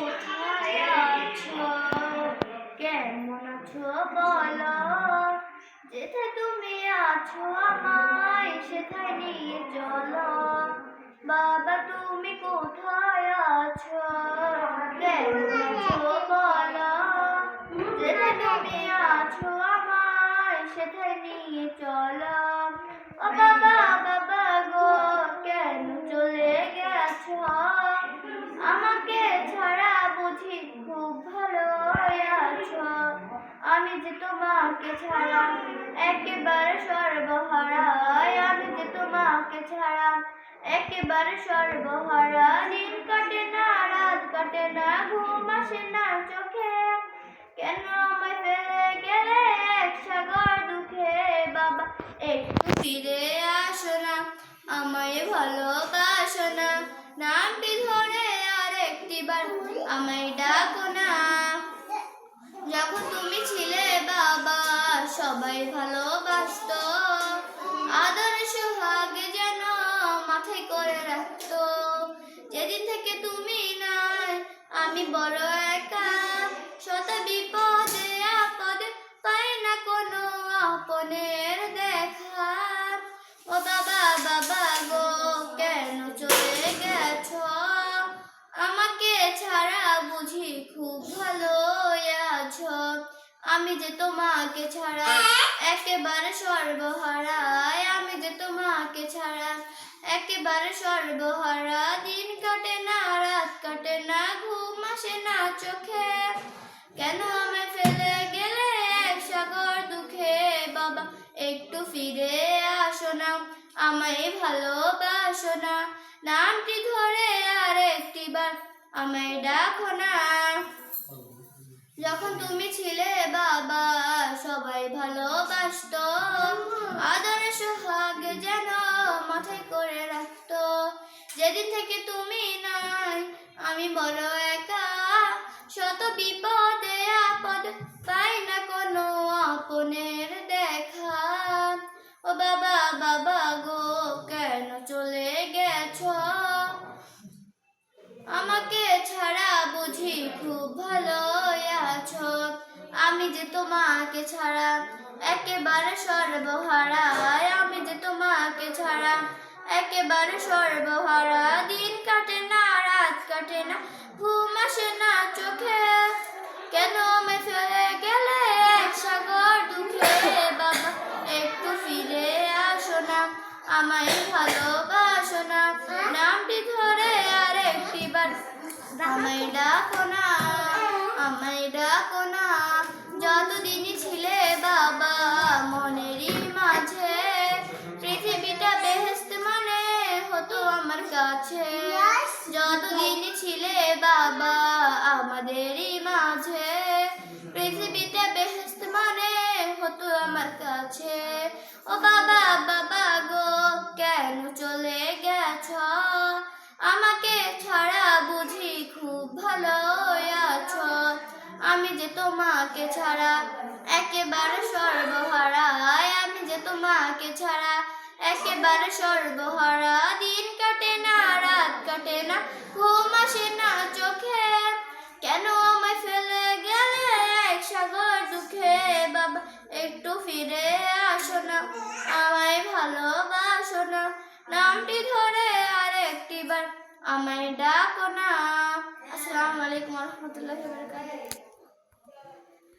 কোথায় আছো কেমন আছো বলো যেথায় তুমি আছো আমায় সেথায় নিয়ে চলো বাবা তুমি কোথায় আছো কেমন আছো বলো যেথায় তুমি আছো আমায়, সেথায় নিয়ে চলো। আমি যে তোমাকে ছাড়া একেবারে সর্বহারাই আমি যে তোমাকে ছাড়া একেবারে সর্বহারা, দিন কাটে না, রাত কাটে না, ঘুম আসে না চোখে। কেন আমায় ফেলে গেলে এক সাগর দুঃখে? বাবা, একটু ফিরে আসো না, আমায় ভালোবাসো না। নামটি ধরে আর একটিবার আমায় ডাকো না। যখন তুমি ছিলে বাবা, সবাই ভালোবাসত। আদর সোহাগে যেন মাথায় করে রাখতো। যেদিন থেকে তুমি নাই, আমি বড় আমি যে তোমাকে ছাড়া একেবারে সর্বহারায় আমি যে তোমাকে ছাড়া একেবারে সর্বহারা। দিন কাটে না, রাত কাটে না, ঘুম আসে না চোখে। কেন আমায় ফেলে গেলে এক সাগর দুঃখে? বাবা, একটু ফিরে আসো না, আমায় ভালোবাসো না। নামটি ধরে আর একটিবার আমায় ডাকো না। মাথায় করে রাখতো। যেদিন থেকে তুমি নাই, আমি বড় একা। শত বিপদে আপদ, পাই না কোনো আপনের দেখা। ও বাবা বাবা গো, কেন চলে গেছ? আমাকে ছাড়া বুঝি খুব ভালো আমি যে তোমাকে ছাড়া একেবারে সর্বহারায় আমি যে তোমাকে ছাড়া একেবারে সর্বহারা। দিন কাটে না, রাত কাটে না, ঘুম আসে না চোখে। কেন আমি ফেলে গেলে সাগর দুঃখে? বাবা, একটু ফিরে আসো না, আমায় ভালোবাসো না। নামটি ধরে আর একটিবার আমায় ডাকো না, আমায় ডাকো না। কাছে যতদিনই ছিলে বাবা আমাদেরই মাঝে। পৃথিবীতে বেহেস্ত মনে হতো আমার কাছে। ও বাবা বাবা গো কেন চলে গেছ? আমাকে ছাড়া বুঝি খুব ভালো আছো। আমি যে তোমাকে ছাড়া একেবারে সর্বহারায়। আমি যে তোমাকে ছাড়া একেবারে সর্বহারা বাবা, একটু ফিরে আসো না, আমায় ভালোবাসো না। নামটি ধরে আর একটিবার আমায় ডাকো না। আসসালামু আলাইকুম রহমতুল্লাহ